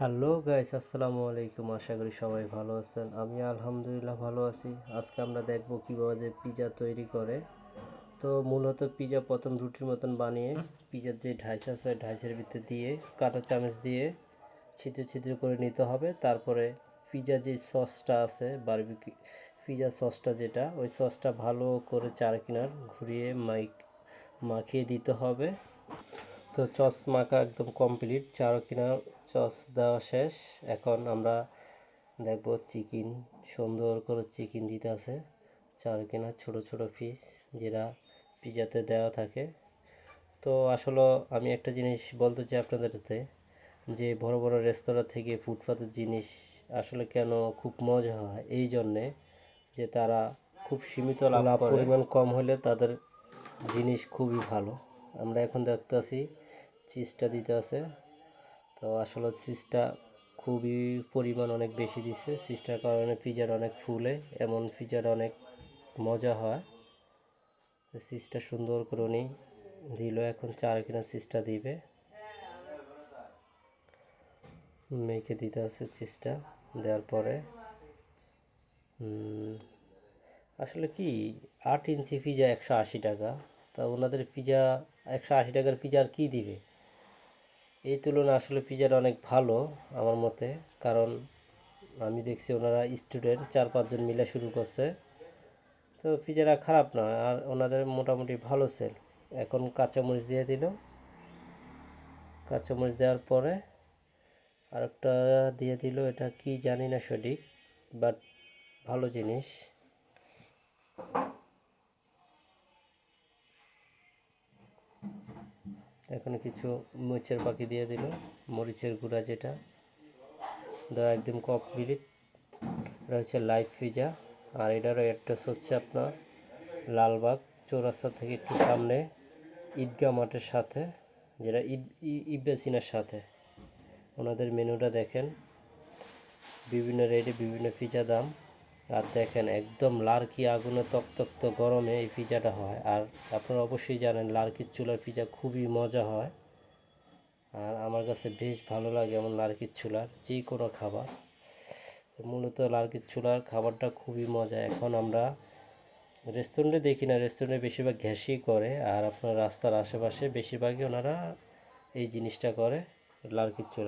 Hello guys, আসসালামু আলাইকুম। আশা করি সবাই ভালো আছেন। আমি আলহামদুলিল্লাহ ভালো আছি। আজকে আমরা দেখব কীভাবে যে পিজা তৈরি করে। তো মূলত পিজা প্রথম রুটির মতন বানিয়ে পিজার যে ঢাইস আছে, ঢাইসের ভিতরে দিয়ে কাঁটা চামচ দিয়ে ছিদ্র ছিদ্র করে নিতে হবে। তারপরে পিজা যে সসটা আছে বারবিকি পিজা সসটা যেটা, ওই সসটা ভালো করে চার কিনার ঘুরিয়ে মাইক মাখিয়ে দিতে হবে। তো চস মাখা একদম কমপ্লিট চারো কিনা চস দেওয়া শেষ। এখন আমরা দেখব চিকেন সুন্দর করে চিকেন দিতে আছে। চার কিনা ছোটো ছোটো পিস যেটা পিজাতে দেওয়া থাকে। তো আসলে আমি একটা জিনিস বলতে চাই আপনাদেরতে যে বড় বড় রেস্তোরাঁ থেকে ফুটপাতের জিনিস আসলে কেন খুব মজা হয়? এই জন্যে যে তারা খুব সীমিত লাভ পরিমাণ কম হলে তাদের জিনিস খুবই ভালো। আমরা এখন দেখতেছি চিজটা দিতে আছে। তো আসলে চিজটা খুবই পরিমাণ অনেক বেশি দিছে। চিজটার কারণে পিজার অনেক ফুলে, এমন পিজার অনেক মজা হয়। চিজটা সুন্দর করে উনি দিল, এখন চার কিনা চিজটা দিবে। মেয়েকে দিতে আছে চিজটা দেওয়ার পরে। আসলে কি, আট ইঞ্চি পিজা একশো আশি টাকা। তা ওনাদের পিজা একশো আশি টাকার পিজা আর কী দিবে? এই তুলনায় আসলে পিজাটা অনেক ভালো আমার মতে। কারণ আমি দেখছি ওনারা স্টুডেন্ট চার পাঁচজন মিলে শুরু করছে। তো পিজাটা খারাপ না, আর ওনাদের মোটামুটি ভালো সেল এখন কাঁচামরিচ দিয়ে দিল। কাঁচামরিচ দেওয়ার পরে আরেকটা দিয়ে দিল, এটা কি জানি না সঠিক বাট ভালো জিনিস। এখানে কিছু মরিচের পাখি দিয়ে দিল। মরিচের গুঁড়া যেটা। দেওয়া একদম কমপ্লিট এটা হচ্ছে লাইভ পিজা আর এটারও অ্যাড্রেস হচ্ছে আপনার লালবাগ, চৌরাস্তা থেকে একটু সামনে ঈদগাহ মাঠের সাথে, যেটা ঈদ ইবেসিনের সাথে। ওনাদের মেনুটা দেখেন। বিভিন্ন রেটে বিভিন্ন পিজা দাম। আর দেখেন, একদম লার্কি আগুনে তক্তক্ত গরমে এই পিজাটা হয়। আর আপনারা অবশ্যই জানেন, লার্কির চুলার পিজা খুবই মজা হয়। আর আমার কাছে বেশ ভালো লাগে এমন লার্কির চুলার, যে কোনো খাবার। মূলত লার্কির চুলার খাবারটা খুবই মজা। এখন আমরা রেস্টুরেন্টে দেখি না, রেস্টুরেন্টে বেশিরভাগ ঘ্যাসই করে। আর আপনার রাস্তার আশেপাশে বেশিরভাগই ওনারা এই জিনিসটা করে, লার্কির চুলা।